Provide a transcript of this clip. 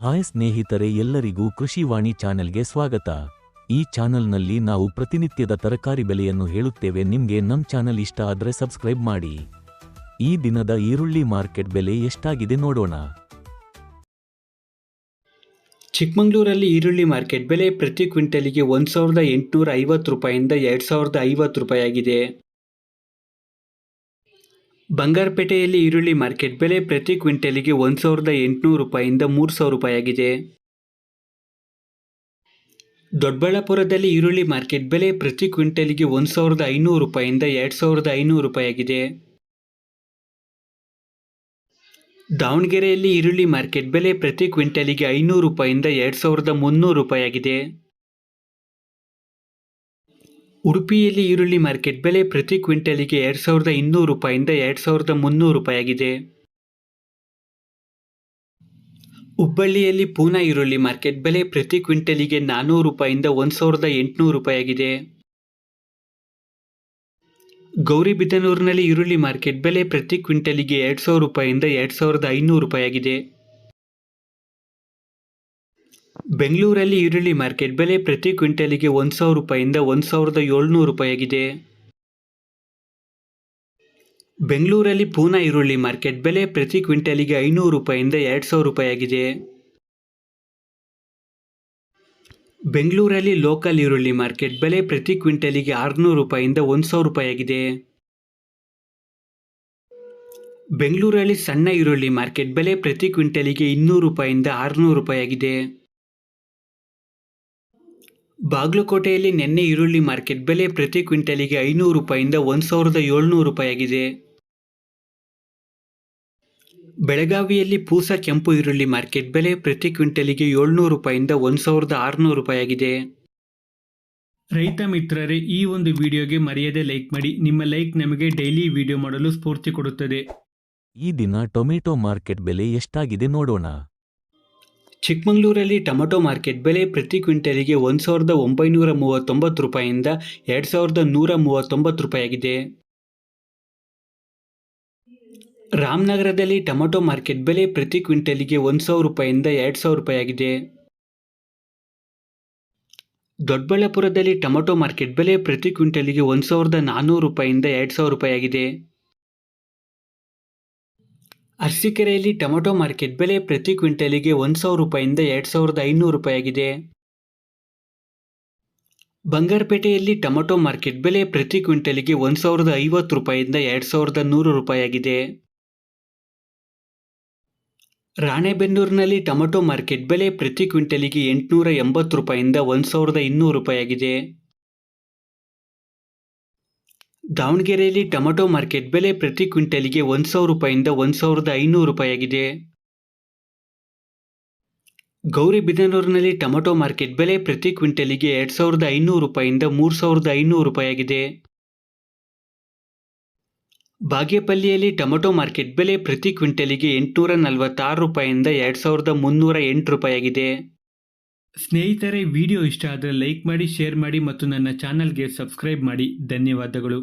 Hi ಸ್ನೇಹಿತರೆ ಎಲ್ಲರಿಗೂ ಕೃಷಿವಾಣಿ ಚಾನೆಲ್ಗೆ ಸ್ವಾಗತ. ಈ ಚಾನೆಲ್ನಲ್ಲಿ ನಾವು ಪ್ರತಿನಿತ್ಯದ ತರಕಾರಿ ಬೆಲೆಯನ್ನು ಹೇಳುತ್ತೇವೆ. ನಿಮಗೆ ನಮ್ಮ ಚಾನೆಲ್ ಇಷ್ಟ ಆದರೆ ಸಬ್ಸ್ಕ್ರೈಬ್ ಮಾಡಿ. ಈ ದಿನದ ಈರುಳ್ಳಿ ಮಾರ್ಕೆಟ್ ಬೆಲೆ ಎಷ್ಟಾಗಿದೆ ನೋಡೋಣ. ಚಿಕ್ಕಮಗಳೂರಲ್ಲಿ ಈರುಳ್ಳಿ ಮಾರ್ಕೆಟ್ ಬೆಲೆ ಪ್ರತಿ ಕ್ವಿಂಟಲಿಗೆ ಒಂದು ಸಾವಿರದ ಎಂಟುನೂರ ಐವತ್ತು ರೂಪಾಯಿಂದ ಎರಡು ಸಾವಿರದ ಐವತ್ತು ರೂಪಾಯಿ ಆಗಿದೆ ಬಂಗಾರಪೇಟೆಯಲ್ಲಿ ಈರುಳ್ಳಿ ಮಾರ್ಕೆಟ್ ಬೆಲೆ ಪ್ರತಿ ಕ್ವಿಂಟಲಿಗೆ ಒಂದು ಸಾವಿರದ ಎಂಟುನೂರು ರೂಪಾಯಿಂದ ಮೂರು ಸಾವಿರ ರೂಪಾಯಿಯಾಗಿದೆ. ದೊಡ್ಡಬಳ್ಳಾಪುರದಲ್ಲಿ ಈರುಳ್ಳಿ ಮಾರ್ಕೆಟ್ ಬೆಲೆ ಪ್ರತಿ ಕ್ವಿಂಟಲಿಗೆ ಒಂದು ಸಾವಿರದ ಐನೂರು ರೂಪಾಯಿಂದ ಎರಡು ಸಾವಿರದ ಐನೂರು ರೂಪಾಯಿಯಾಗಿದೆ. ದಾವಣಗೆರೆಯಲ್ಲಿ ಈರುಳ್ಳಿ ಮಾರ್ಕೆಟ್ ಬೆಲೆ ಪ್ರತಿ ಕ್ವಿಂಟಲಿಗೆ ಐನೂರು ರೂಪಾಯಿಂದ ಎರಡು ಸಾವಿರದ ಮುನ್ನೂರು ರೂಪಾಯಿ ಆಗಿದೆ ಉಡುಪಿಯಲ್ಲಿ ಈರುಳ್ಳಿ ಮಾರ್ಕೆಟ್ ಬೆಲೆ ಪ್ರತಿ ಕ್ವಿಂಟಲಿಗೆ ಎರಡು ಸಾವಿರದ ಇನ್ನೂರು ರೂಪಾಯಿಂದ ಎರಡು ಸಾವಿರದ ಮುನ್ನೂರು ರೂಪಾಯಿಯಾಗಿದೆ. ಹುಬ್ಬಳ್ಳಿಯಲ್ಲಿ ಪೂನಾ ಈರುಳ್ಳಿ ಮಾರ್ಕೆಟ್ ಬೆಲೆ ಪ್ರತಿ ಕ್ವಿಂಟಲಿಗೆ ನಾನ್ನೂರು ರೂಪಾಯಿಂದ ಒಂದು ಸಾವಿರದ ಎಂಟುನೂರು ರೂಪಾಯಿಯಾಗಿದೆ. ಗೌರಿಬಿದನೂರಿನಲ್ಲಿ ಈರುಳ್ಳಿ ಮಾರ್ಕೆಟ್ ಬೆಲೆ ಪ್ರತಿ ಕ್ವಿಂಟಲಿಗೆ ಎರಡು ಸಾವಿರ ರೂಪಾಯಿಂದ ಎರಡು ಸಾವಿರದ ಐನೂರು ರೂಪಾಯಿ ಆಗಿದೆ ಬೆಂಗಳೂರಲ್ಲಿ ಈರುಳ್ಳಿ ಮಾರ್ಕೆಟ್ ಬೆಲೆ ಪ್ರತಿ ಕ್ವಿಂಟಲಿಗೆ ಒಂದು ಸಾವಿರ ರೂಪಾಯಿಂದ ಒಂದು ಸಾವಿರದ ಏಳ್ನೂರು ರೂಪಾಯಿಯಾಗಿದೆ. ಬೆಂಗಳೂರಲ್ಲಿ ಪೂನಾ ಈರುಳ್ಳಿ ಮಾರ್ಕೆಟ್ ಬೆಲೆ ಪ್ರತಿ ಕ್ವಿಂಟಲಿಗೆ ಐನೂರು ರೂಪಾಯಿಂದ ಎರಡು ಸಾವಿರ ರೂಪಾಯಿಯಾಗಿದೆ. ಬೆಂಗಳೂರಲ್ಲಿ ಲೋಕಲ್ ಈರುಳ್ಳಿ ಮಾರ್ಕೆಟ್ ಬೆಲೆ ಪ್ರತಿ ಕ್ವಿಂಟಲಿಗೆ ಆರುನೂರು ರೂಪಾಯಿಂದ ಒಂದು ಸಾವಿರ ರೂಪಾಯಿಯಾಗಿದೆ. ಬೆಂಗಳೂರಲ್ಲಿ ಸಣ್ಣ ಈರುಳ್ಳಿ ಮಾರ್ಕೆಟ್ ಬೆಲೆ ಪ್ರತಿ ಕ್ವಿಂಟಲಿಗೆ ಇನ್ನೂರು ರೂಪಾಯಿಂದ ಆರುನೂರು ರೂಪಾಯಿ ಆಗಿದೆ ಬಾಗಲಕೋಟೆಯಲ್ಲಿ ನಿನ್ನೆ ಈರುಳ್ಳಿ ಮಾರ್ಕೆಟ್ ಬೆಲೆ ಪ್ರತಿ ಕ್ವಿಂಟಲಿಗೆ ಐನೂರು ರೂಪಾಯಿಂದ ಒಂದು ಸಾವಿರದ ಏಳ್ನೂರು ರೂಪಾಯಿಯಾಗಿದೆ. ಬೆಳಗಾವಿಯಲ್ಲಿ ಪೂಸ ಕೆಂಪು ಈರುಳ್ಳಿ ಮಾರ್ಕೆಟ್ ಬೆಲೆ ಪ್ರತಿ ಕ್ವಿಂಟಲಿಗೆ ಏಳ್ನೂರು ರೂಪಾಯಿಂದ ಒಂದು ಸಾವಿರದ ಆರುನೂರು ರೂಪಾಯಿಯಾಗಿದೆ. ರೈತ ಮಿತ್ರರೇ, ಈ ಒಂದು ವಿಡಿಯೋಗೆ ಮರೆಯದೆ ಲೈಕ್ ಮಾಡಿ. ನಿಮ್ಮ ಲೈಕ್ ನಮಗೆ ಡೈಲಿ ವಿಡಿಯೋ ಮಾಡಲು ಸ್ಫೂರ್ತಿ ಕೊಡುತ್ತದೆ. ಈ ದಿನ ಟೊಮೆಟೊ ಮಾರ್ಕೆಟ್ ಬೆಲೆ ಎಷ್ಟಾಗಿದೆ ನೋಡೋಣ. ಚಿಕ್ಕಮಗಳೂರಲ್ಲಿ ಟೊಮೆಟೊ ಮಾರ್ಕೆಟ್ ಬೆಲೆ ಪ್ರತಿ ಕ್ವಿಂಟಲಿಗೆ ಒಂದು ಸಾವಿರದ ಒಂಬೈನೂರ ಮೂವತ್ತೊಂಬತ್ತು ರೂಪಾಯಿಂದ ಎರಡು ಸಾವಿರದ ನೂರ ಮೂವತ್ತೊಂಬತ್ತು ರೂಪಾಯಿಯಾಗಿದೆ. ರಾಮನಗರದಲ್ಲಿ ಟೊಮೆಟೊ ಮಾರ್ಕೆಟ್ ಬೆಲೆ ಪ್ರತಿ ಕ್ವಿಂಟಲಿಗೆ ಒಂದು ಸಾವಿರ ರೂಪಾಯಿಂದ ಎರಡು ಸಾವಿರ ರೂಪಾಯಿಯಾಗಿದೆ. ದೊಡ್ಡಬಳ್ಳಾಪುರದಲ್ಲಿ ಟೊಮೆಟೊ ಮಾರ್ಕೆಟ್ ಬೆಲೆ ಪ್ರತಿ ಕ್ವಿಂಟಲಿಗೆ ಒಂದು ಸಾವಿರದ ನಾನ್ನೂರು ರೂಪಾಯಿಂದ ಎರಡು ಸಾವಿರ ರೂಪಾಯಿ ಆಗಿದೆ ಅರಸೀಕೆರೆಯಲ್ಲಿ ಟೊಮೆಟೊ ಮಾರ್ಕೆಟ್ ಬೆಲೆ ಪ್ರತಿ ಕ್ವಿಂಟಲಿಗೆ ಒಂದು ಸಾವಿರ ರೂಪಾಯಿಂದ ಎರಡು ಸಾವಿರದ ಐನೂರು ರೂಪಾಯಿ ಆಗಿದೆ ಬಂಗಾರಪೇಟೆಯಲ್ಲಿ ಟೊಮೆಟೊ ಮಾರ್ಕೆಟ್ ಬೆಲೆ ಪ್ರತಿ ಕ್ವಿಂಟಲಿಗೆ ಒಂದು ಸಾವಿರದ ಐವತ್ತು ರೂಪಾಯಿಂದ ಎರಡು ಸಾವಿರದ ನೂರು ರೂಪಾಯಿ ಆಗಿದೆ ರಾಣೆಬೆನ್ನೂರಿನಲ್ಲಿ ಟೊಮೆಟೊ ಮಾರ್ಕೆಟ್ ಬೆಲೆ ಪ್ರತಿ ಕ್ವಿಂಟಲಿಗೆ ಎಂಟುನೂರ ಎಂಬತ್ತು ರೂಪಾಯಿಂದ ಒಂದು ಸಾವಿರದ ಇನ್ನೂರು ರೂಪಾಯಿ ಆಗಿದೆ ದಾವಣಗೆರೆಯಲ್ಲಿ ಟೊಮೆಟೊ ಮಾರ್ಕೆಟ್ ಬೆಲೆ ಪ್ರತಿ ಕ್ವಿಂಟಲ್ಗೆ ಒಂದು ಸಾವಿರ ರೂಪಾಯಿಂದ ಒಂದು ಸಾವಿರದ ಐನೂರು ರೂಪಾಯಿ ಆಗಿದೆ ಗೌರಿಬಿದನೂರಿನಲ್ಲಿ ಟೊಮೆಟೊ ಮಾರ್ಕೆಟ್ ಬೆಲೆ ಪ್ರತಿ ಕ್ವಿಂಟಲಿಗೆ ಎರಡು ಸಾವಿರದ ಐನೂರು ರೂಪಾಯಿಂದ ಮೂರು ಸಾವಿರದ ಐನೂರು ರೂಪಾಯಿ ಆಗಿದೆ ಬಾಗೇಪಲ್ಲಿಯಲ್ಲಿ ಟೊಮೆಟೊ ಮಾರ್ಕೆಟ್ ಬೆಲೆ ಪ್ರತಿ ಕ್ವಿಂಟಲಿಗೆ ಎಂಟುನೂರ ನಲವತ್ತಾರು ರೂಪಾಯಿಂದ ಎರಡು ಸಾವಿರದ ಮುನ್ನೂರ ಎಂಟು ರೂಪಾಯಿ ಆಗಿದೆ ಸ್ನೇಹಿತರೆ, ವಿಡಿಯೋ ಇಷ್ಟ ಆದರೆ ಲೈಕ್ ಮಾಡಿ, ಶೇರ್ ಮಾಡಿ ಮತ್ತು ನನ್ನ ಚಾನಲ್ಗೆ ಸಬ್ಸ್ಕ್ರೈಬ್ ಮಾಡಿ. ಧನ್ಯವಾದಗಳು.